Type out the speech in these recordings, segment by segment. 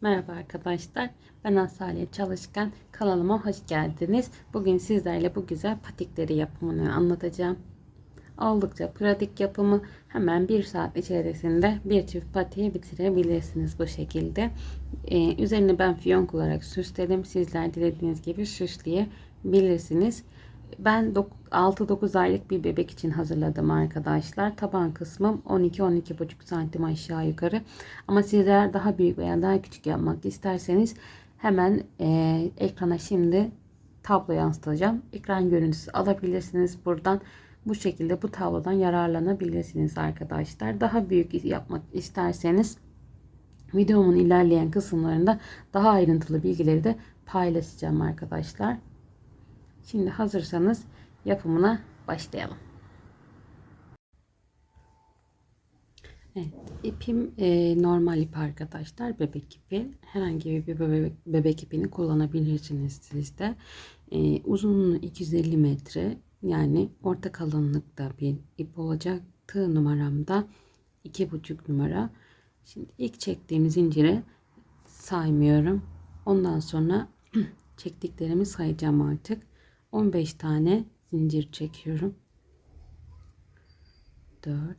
Merhaba arkadaşlar. Ben Asaliye Çalışkan. Kanalıma hoş geldiniz. Bugün sizlerle bu güzel patikleri yapımını anlatacağım. Oldukça pratik yapımı. Hemen bir saat içerisinde bir çift patiği bitirebilirsiniz bu şekilde. Ee, üzerine ben fiyonk olarak süsledim. Sizler dilediğiniz gibi süsleyebilirsiniz. Ben 6-9 aylık bir bebek için hazırladım arkadaşlar. Taban kısmım 12-12,5 santim aşağı yukarı. Ama sizler daha büyük veya daha küçük yapmak isterseniz hemen e, ekrana şimdi tablo yansıtacağım. Ekran görüntüsü alabilirsiniz buradan. Bu şekilde bu tablodan yararlanabilirsiniz arkadaşlar. Daha büyük yapmak isterseniz videomun ilerleyen kısımlarında daha ayrıntılı bilgileri de paylaşacağım arkadaşlar. Şimdi hazırsanız yapımına başlayalım. Evet, ipim e, normal ip arkadaşlar. Bebek ipi. Herhangi bir bebek, bebek ipini kullanabilirsiniz siz de. E, uzunluğu 250 metre. Yani orta kalınlıkta bir ip olacak. Tığ numaramda 2,5 numara. Şimdi ilk çektiğim zincire saymıyorum. Ondan sonra çektiklerimi sayacağım artık. 15 tane zincir çekiyorum. 4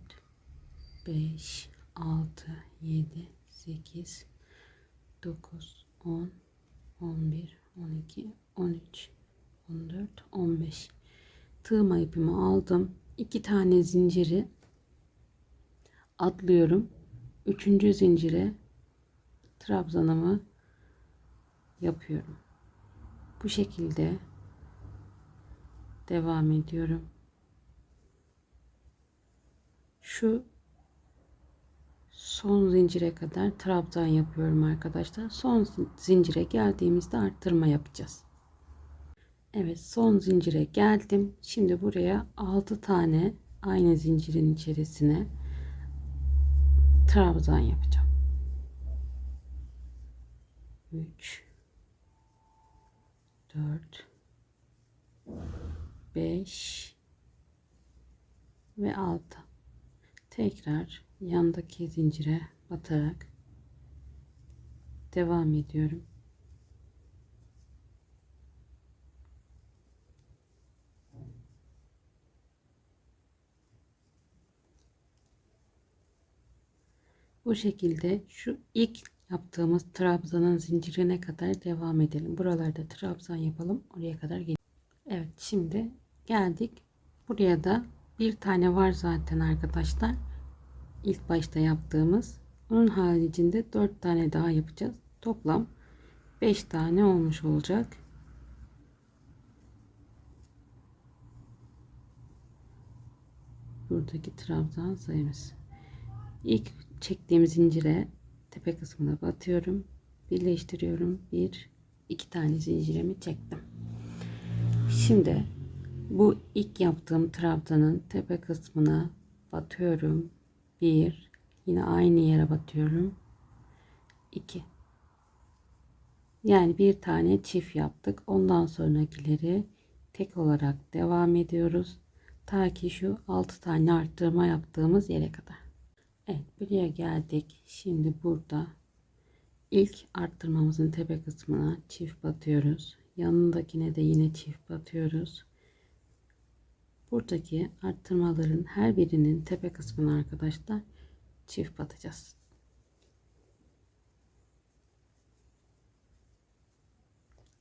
5 6 7 8 9 10 11 12 13 14 15 tığma ipimi aldım. 2 tane zinciri atlıyorum. Üçüncü zincire trabzanımı yapıyorum. Bu şekilde devam ediyorum. Şu son zincire kadar trabzan yapıyorum arkadaşlar. Son zincire geldiğimizde arttırma yapacağız. Evet son zincire geldim. Şimdi buraya 6 tane aynı zincirin içerisine trabzan yapacağım. 3 4 5 ve 6 tekrar yandaki zincire batarak devam ediyorum. Bu şekilde şu ilk yaptığımız trabzanın zincirine kadar devam edelim. Buralarda trabzan yapalım. Oraya kadar gidelim. Evet şimdi geldik. Buraya da bir tane var zaten arkadaşlar. İlk başta yaptığımız. Onun haricinde dört tane daha yapacağız. Toplam beş tane olmuş olacak. Buradaki trabzan sayımız. İlk çektiğim zincire tepe kısmına batıyorum. Birleştiriyorum. Bir, iki tane zincirimi çektim. Şimdi bu ilk yaptığım trabzanın tepe kısmına batıyorum. Bir, yine aynı yere batıyorum. İki. Yani bir tane çift yaptık. Ondan sonrakileri tek olarak devam ediyoruz. Ta ki şu 6 tane arttırma yaptığımız yere kadar. Evet buraya geldik. Şimdi burada ilk arttırmamızın tepe kısmına çift batıyoruz. Yanındakine de yine çift batıyoruz. Buradaki arttırmaların her birinin tepe kısmına arkadaşlar çift batacağız.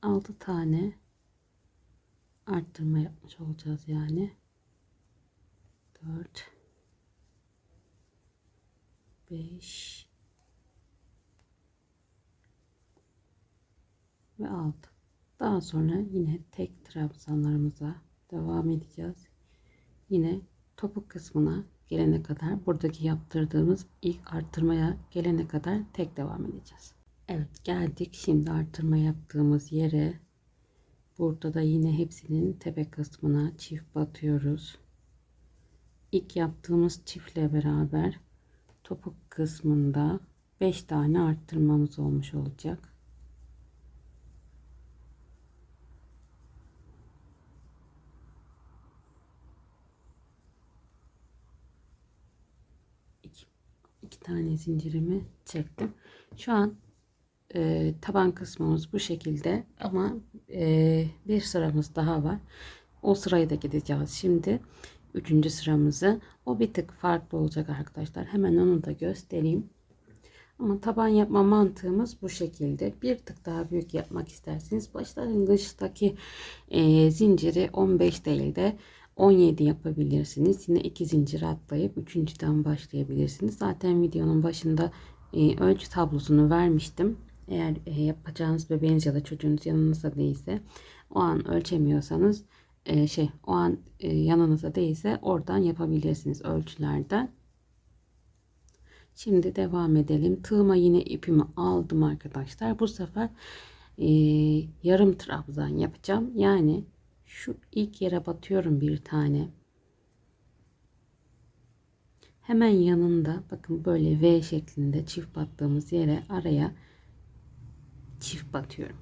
Altı tane arttırma yapmış olacağız yani. Dört 5 ve 6 daha sonra yine tek trabzanlarımıza devam edeceğiz yine topuk kısmına gelene kadar buradaki yaptırdığımız ilk arttırmaya gelene kadar tek devam edeceğiz. Evet geldik. Şimdi arttırma yaptığımız yere. Burada da yine hepsinin tepe kısmına çift batıyoruz. İlk yaptığımız çiftle beraber topuk kısmında 5 tane arttırmamız olmuş olacak. İki, iki tane zincirimi çektim. Şu an e, taban kısmımız bu şekilde ama e, bir sıramız daha var. O sırayı da gideceğiz şimdi. Üçüncü sıramızı. O bir tık farklı olacak arkadaşlar. Hemen onu da göstereyim. Ama taban yapma mantığımız bu şekilde. Bir tık daha büyük yapmak isterseniz başlangıçtaki e, zinciri 15 değil de 17 yapabilirsiniz. Yine iki zincir atlayıp üçüncüden başlayabilirsiniz. Zaten videonun başında e, ölçü tablosunu vermiştim. Eğer e, yapacağınız bebeğiniz ya da çocuğunuz yanınızda değilse o an ölçemiyorsanız e, şey o an e, yanınızda değilse oradan yapabilirsiniz ölçülerden. Şimdi devam edelim. Tığıma yine ipimi aldım arkadaşlar. Bu sefer e, yarım trabzan yapacağım. Yani şu ilk yere batıyorum bir tane. Hemen yanında bakın böyle V şeklinde çift battığımız yere araya çift batıyorum.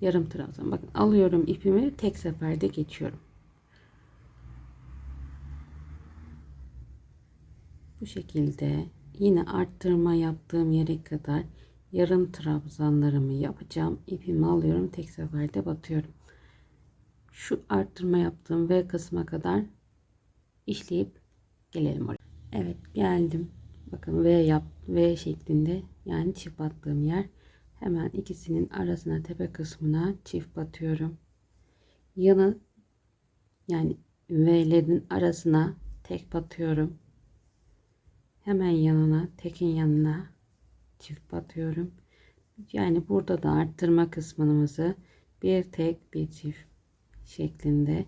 Yarım trabzan. Bakın alıyorum ipimi tek seferde geçiyorum. Bu şekilde yine arttırma yaptığım yere kadar yarım trabzanlarımı yapacağım. İpimi alıyorum tek seferde batıyorum. Şu arttırma yaptığım V kısma kadar işleyip gelelim oraya. Evet geldim. Bakın V yap V şeklinde yani çift battığım yer. Hemen ikisinin arasına tepe kısmına çift batıyorum. Yanı yani V'lerin arasına tek batıyorum. Hemen yanına tekin yanına çift batıyorum. Yani burada da arttırma kısmımızı bir tek bir çift şeklinde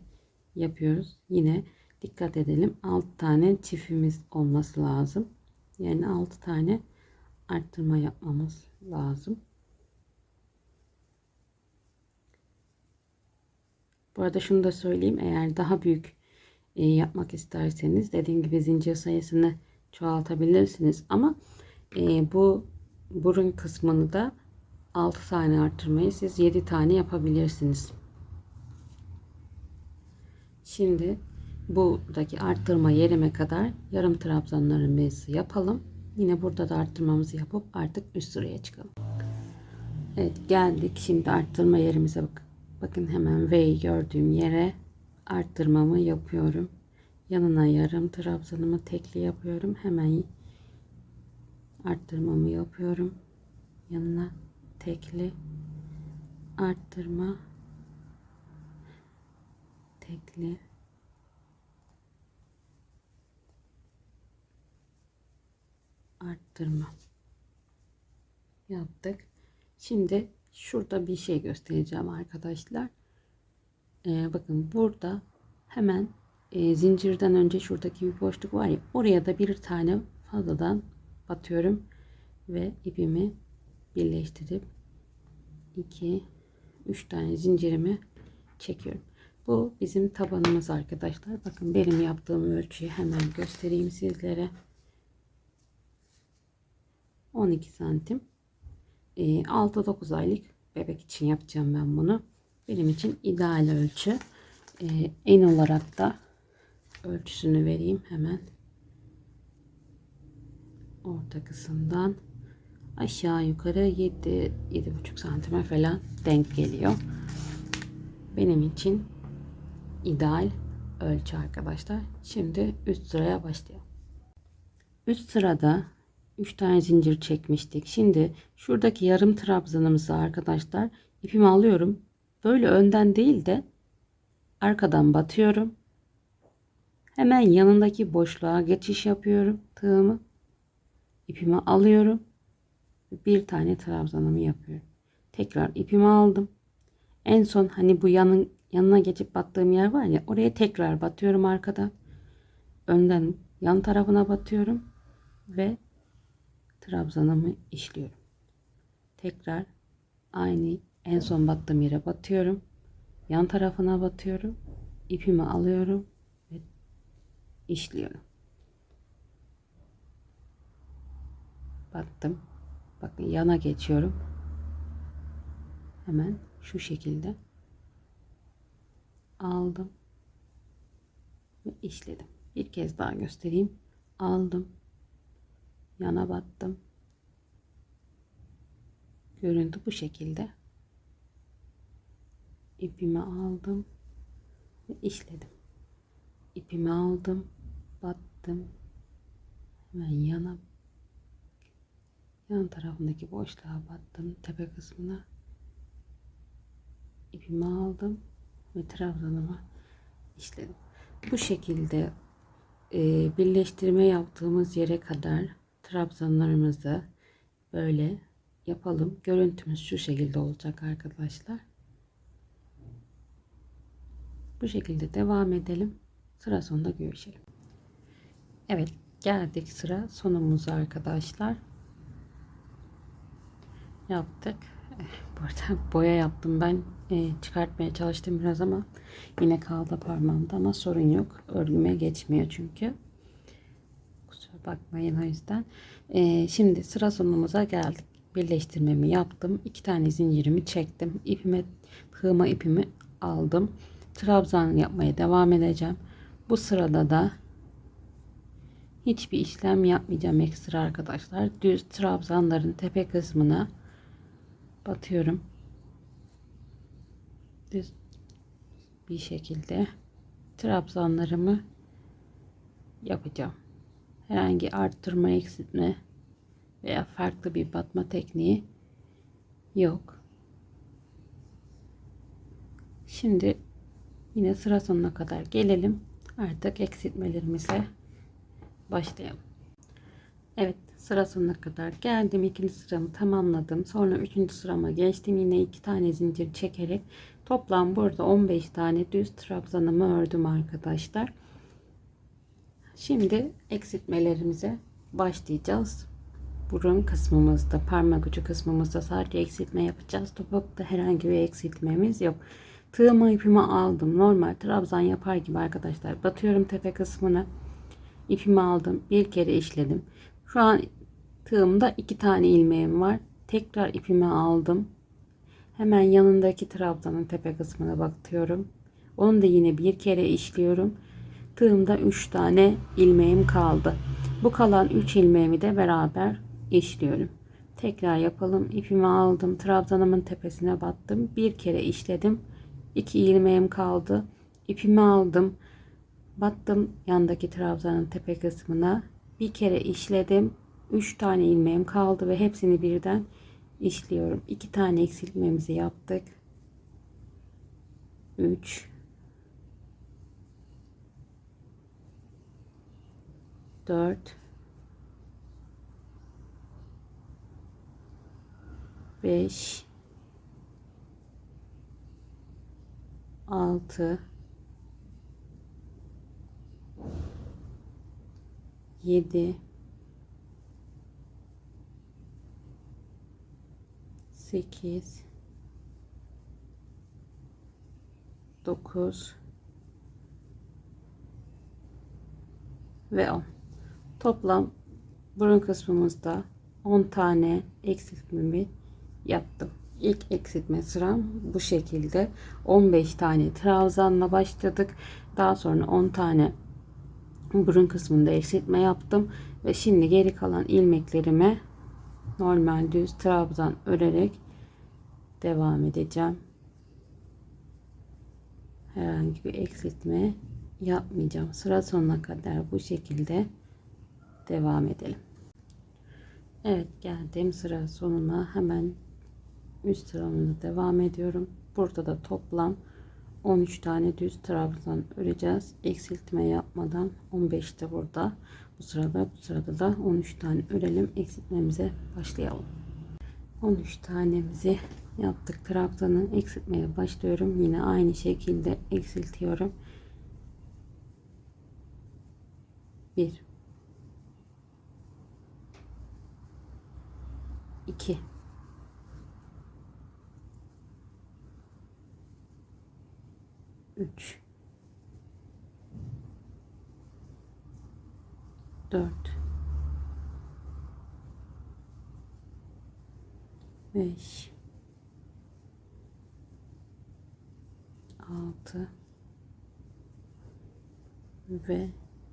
yapıyoruz. Yine dikkat edelim 6 tane çiftimiz olması lazım. Yani 6 tane arttırma yapmamız lazım. Bu arada şunu da söyleyeyim. Eğer daha büyük e, yapmak isterseniz dediğim gibi zincir sayısını çoğaltabilirsiniz. Ama e, bu burun kısmını da 6 tane arttırmayı siz 7 tane yapabilirsiniz. Şimdi buradaki arttırma yerime kadar yarım trabzanlarımızı yapalım. Yine burada da arttırmamızı yapıp artık üst sıraya çıkalım. Evet geldik. Şimdi arttırma yerimize bakın. Bakın hemen V'yi gördüğüm yere arttırmamı yapıyorum. Yanına yarım trabzanımı tekli yapıyorum. Hemen arttırmamı yapıyorum. Yanına tekli arttırma tekli arttırma yaptık. Şimdi şurada bir şey göstereceğim arkadaşlar. Ee, bakın burada hemen e, zincirden önce şuradaki bir boşluk var ya oraya da bir tane fazladan batıyorum ve ipimi birleştirip 2 3 tane zincirimi çekiyorum. Bu bizim tabanımız arkadaşlar. Bakın benim yaptığım ölçüyü hemen göstereyim sizlere. 12 santim. 6-9 e, aylık bebek için yapacağım ben bunu. Benim için ideal ölçü. E, en olarak da ölçüsünü vereyim hemen. Orta kısımdan aşağı yukarı 7 7,5 santime falan denk geliyor. Benim için ideal ölçü arkadaşlar. Şimdi üst sıraya başlayalım. Üst sırada 3 tane zincir çekmiştik. Şimdi şuradaki yarım trabzanımızı arkadaşlar ipimi alıyorum. Böyle önden değil de arkadan batıyorum. Hemen yanındaki boşluğa geçiş yapıyorum. Tığımı ipimi alıyorum. Bir tane trabzanımı yapıyorum. Tekrar ipimi aldım. En son hani bu yanın yanına geçip battığım yer var ya oraya tekrar batıyorum arkadan. Önden yan tarafına batıyorum ve trabzanımı işliyorum. Tekrar aynı en son battığım yere batıyorum. Yan tarafına batıyorum. ipimi alıyorum ve işliyorum. Battım. Bakın yana geçiyorum. Hemen şu şekilde aldım ve işledim. Bir kez daha göstereyim. Aldım. Yana battım. Görüntü bu şekilde. İpimi aldım ve işledim. İpimi aldım, battım. Hemen yana yan tarafındaki boşluğa battım tepe kısmına. İpimi aldım ve trabzanıma işledim. Bu şekilde e, birleştirme yaptığımız yere kadar trabzanlarımızı böyle yapalım. Görüntümüz şu şekilde olacak arkadaşlar. Bu şekilde devam edelim. Sıra sonunda görüşelim. Evet geldik sıra sonumuza arkadaşlar. Yaptık. Burada boya yaptım ben. E, çıkartmaya çalıştım biraz ama yine kaldı parmağımda ama sorun yok. Örgüme geçmiyor çünkü. Kusura bakmayın o yüzden. E, şimdi sıra sonumuza geldik. Birleştirmemi yaptım. iki tane zincirimi çektim. İpime, tığıma ipimi aldım. Trabzan yapmaya devam edeceğim. Bu sırada da hiçbir işlem yapmayacağım ekstra arkadaşlar. Düz trabzanların tepe kısmına batıyorum. Düz bir şekilde trabzanlarımı yapacağım. Herhangi arttırma, eksiltme veya farklı bir batma tekniği yok. Şimdi yine sıra sonuna kadar gelelim. Artık eksiltmelerimize başlayalım. Evet sıra sonuna kadar geldim. ikinci sıramı tamamladım. Sonra üçüncü sırama geçtim. Yine iki tane zincir çekerek toplam burada 15 tane düz trabzanımı ördüm arkadaşlar. Şimdi eksiltmelerimize başlayacağız. Burun kısmımızda, parmak ucu kısmımızda sadece eksiltme yapacağız. Topukta herhangi bir eksiltmemiz yok. Tığımı ipimi aldım. Normal trabzan yapar gibi arkadaşlar. Batıyorum tepe kısmına. İpimi aldım. Bir kere işledim. Şu an tığımda iki tane ilmeğim var. Tekrar ipimi aldım. Hemen yanındaki trabzanın tepe kısmına batıyorum. Onu da yine bir kere işliyorum. Tığımda 3 tane ilmeğim kaldı. Bu kalan 3 ilmeğimi de beraber işliyorum. Tekrar yapalım. İpimi aldım. Trabzanımın tepesine battım. Bir kere işledim. 2 ilmeğim kaldı. İpimi aldım. Battım yandaki trabzanın tepe kısmına. Bir kere işledim. 3 tane ilmeğim kaldı ve hepsini birden işliyorum. 2 tane eksiltmemizi yaptık. 3 4 5 6 7 8 9 ve 10 toplam burun kısmımızda 10 tane eksiltmemi yaptım. İlk eksiltme sıram bu şekilde. 15 tane trabzanla başladık. Daha sonra 10 tane burun kısmında eksiltme yaptım ve şimdi geri kalan ilmeklerime normal düz trabzan örerek devam edeceğim. Herhangi bir eksiltme yapmayacağım. Sıra sonuna kadar bu şekilde devam edelim. Evet geldim sıra sonuna hemen üst sıramda devam ediyorum. Burada da toplam 13 tane düz trabzan öreceğiz. Eksiltme yapmadan 15 de burada. Bu sırada bu sırada da 13 tane örelim. Eksiltmemize başlayalım. 13 tanemizi yaptık. Trabzanı eksiltmeye başlıyorum. Yine aynı şekilde eksiltiyorum. 1 2 3 4 5 6 ve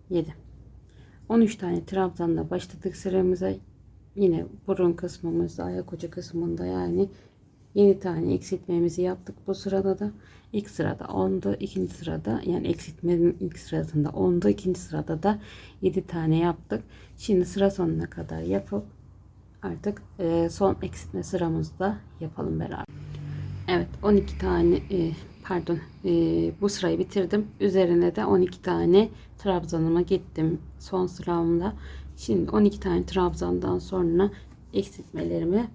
7 13 tane trabzanla başladık sıramıza. Yine burun kısmımızda ayak ucu kısmında yani 7 tane eksiltmemizi yaptık bu sırada da ilk sırada 10'du ikinci sırada yani eksiltmenin ilk sırasında 10'du ikinci sırada da 7 tane yaptık şimdi sıra sonuna kadar yapıp artık e, son eksiltme sıramızda yapalım beraber Evet 12 tane e, pardon e, bu sırayı bitirdim. Üzerine de 12 tane trabzanıma gittim son sıramda. Şimdi 12 tane trabzandan sonra eksiltmelerime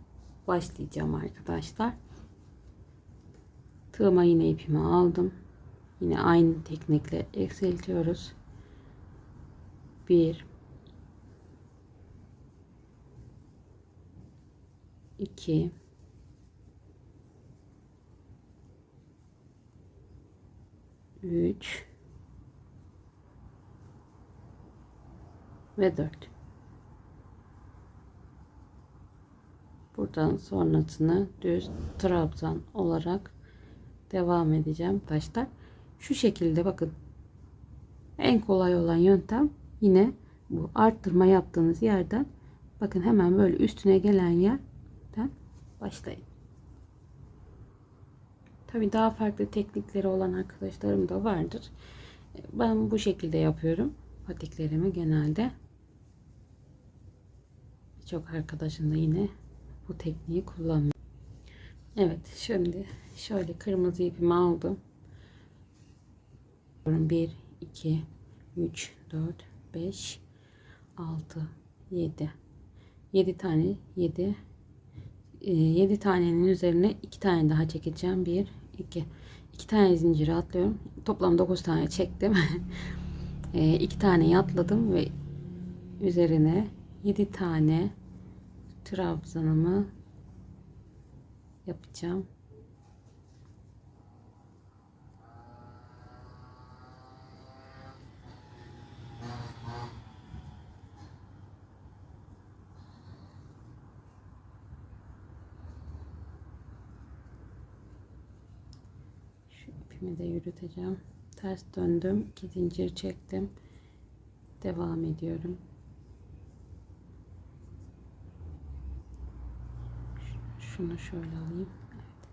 başlayacağım arkadaşlar. Tığıma yine ipimi aldım. Yine aynı teknikle eksiltiyoruz. 1 2 3 ve 4 buradan sonrasını düz trabzan olarak devam edeceğim taşlar şu şekilde bakın en kolay olan yöntem yine bu arttırma yaptığınız yerden bakın hemen böyle üstüne gelen yerden başlayın Tabi daha farklı teknikleri olan arkadaşlarım da vardır. Ben bu şekilde yapıyorum. Patiklerimi genelde. Birçok arkadaşım da yine bu tekniği kullanıyor. Evet şimdi şöyle kırmızı ipimi aldım. 1, 2, 3, 4, 5, 6, 7. 7 tane 7 7 tanenin üzerine 2 tane daha çekeceğim. 1 2 2 tane zinciri atlıyorum. Toplam 9 tane çektim. 2 tane atladım ve üzerine 7 tane trabzanımı yapacağım. ipimi de yürüteceğim. Ters döndüm. 2 zincir çektim. Devam ediyorum. Şunu şöyle alayım. Evet.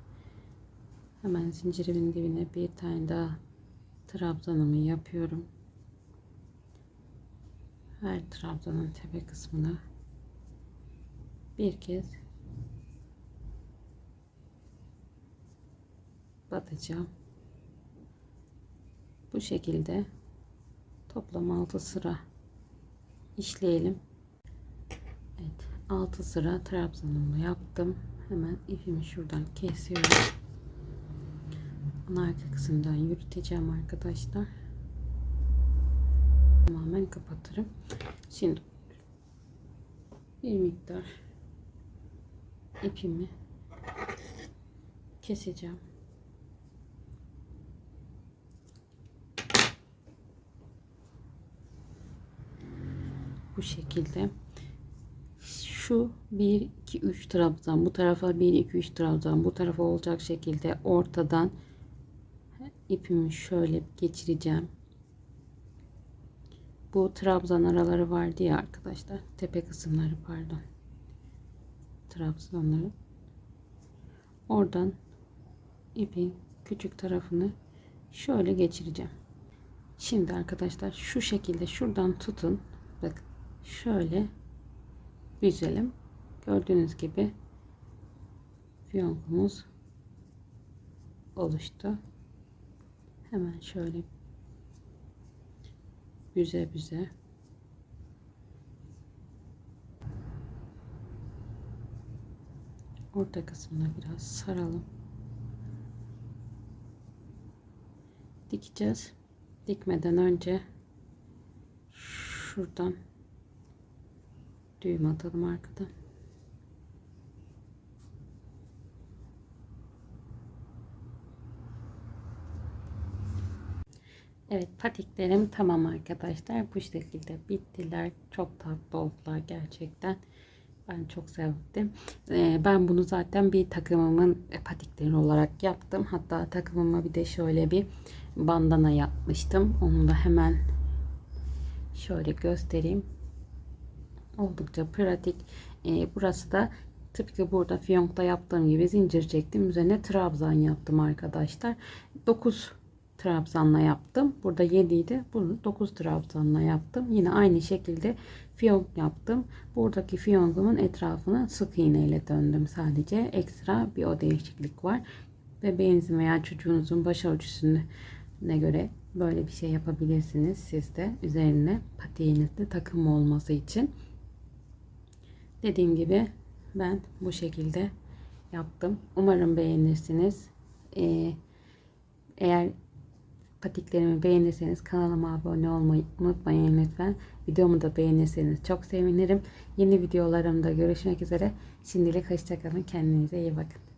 Hemen zincirimin dibine bir tane daha trabzanımı yapıyorum. Her trabzanın tepe kısmına bir kez batacağım. Bu şekilde toplam 6 sıra işleyelim. Evet 6 sıra trabzanımı yaptım. Hemen ipimi şuradan kesiyorum. Bunu arka kısımdan yürüteceğim arkadaşlar. Tamamen kapatırım. Şimdi bir miktar ipimi keseceğim. bu şekilde şu 1 2 3 trabzan bu tarafa 1 2 3 trabzan bu tarafa olacak şekilde ortadan ipimi şöyle geçireceğim. Bu trabzan araları vardı ya arkadaşlar tepe kısımları pardon. Trabzanları. Oradan ipin küçük tarafını şöyle geçireceğim. Şimdi arkadaşlar şu şekilde şuradan tutun. Bakın şöyle büzelim. Gördüğünüz gibi fiyonkumuz oluştu. Hemen şöyle büze büze orta kısmına biraz saralım. Dikeceğiz. Dikmeden önce şuradan düğüm atalım arkadan. Evet patiklerim tamam arkadaşlar. Bu şekilde bittiler. Çok tatlı oldular gerçekten. Ben çok sevdim. Ee, ben bunu zaten bir takımımın patikleri olarak yaptım. Hatta takımıma bir de şöyle bir bandana yapmıştım. Onu da hemen şöyle göstereyim oldukça pratik. Ee, burası da tıpkı burada fiyonkta yaptığım gibi zincir çektim. Üzerine trabzan yaptım arkadaşlar. 9 trabzanla yaptım. Burada 7 idi. Bunu 9 trabzanla yaptım. Yine aynı şekilde fiyonk yaptım. Buradaki fiyonkumun etrafını sık iğne ile döndüm sadece. Ekstra bir o değişiklik var. Bebeğinizin veya çocuğunuzun baş ölçüsüne göre böyle bir şey yapabilirsiniz. Siz de üzerine patiğinizde takım olması için. Dediğim gibi ben bu şekilde yaptım. Umarım beğenirsiniz. Ee, eğer patiklerimi beğenirseniz kanalıma abone olmayı unutmayın lütfen. Videomu da beğenirseniz çok sevinirim. Yeni videolarımda görüşmek üzere. Şimdilik hoşçakalın. Kendinize iyi bakın.